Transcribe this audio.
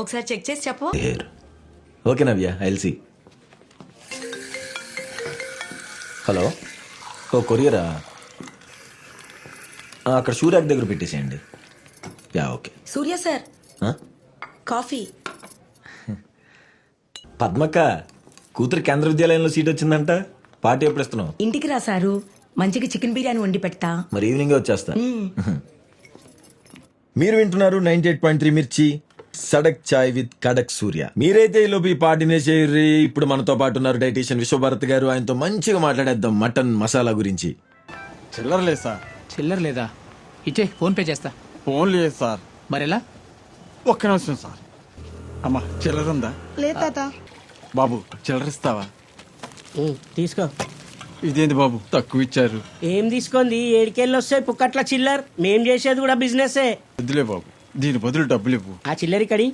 ఒకసారి చెక్ చేసి చెప్పు ఓకే నవ్య ఐల్సి హలో ఓ కొరియరా. అక్కడ షూరాక్ దగ్గర పెట్టేసేయండి. Yeah okay. Surya sir? Coffee. Padmakka కూతురు కేంద్ర విద్యాలయంలో సీట్ వచ్చిందంట. పార్టీ ఎప్పుడు ఇస్తున్నావు? ఇంటికి రా సారు. మంచిగా చికెన్ బిర్యానీ వండి పెడతా. మరి ఈవినింగ్ వచ్చేస్తా. మీరు వింటున్నారు ninety eight point three Mirchi. Sadak chai with kadak Surya. మీరైతే ఈ లోపు ఈ పార్టీనే చేయర్రి ఇప్పుడు మనతో పాటు ఉన్నారు డైటీషియన్ విశ్వభారత్ గారు. ఆయనతో మంచిగా మాట్లాడేద్దాం మటన్ మసాలా గురించి. చిల్లర లేదు సార్. చిల్లర లేదా? ఇచ్చే ఫోన్ పే చేస్తా. ఫోన్ లేదు సార్. మరెలా? ఒక్క నిమిషం సార్. అమ్మా చిల్లర ఉందా? లేదు తాత. బాబు చిల్లర ఇస్తావా? తీసుకో. ఇదేంటి బాబు? తక్కువ ఇచ్చారు. ఏం తీసుకుంది? ఏడికెళ్ళి వస్తాయి పుక్కట్ల చిల్లర్. మేం చేసేది కూడా బిజినెస్ వద్దులే బాబు. దీని బదులు డబ్బులు ఇవ్వు ఆ చిల్లర్ ఇక్కడి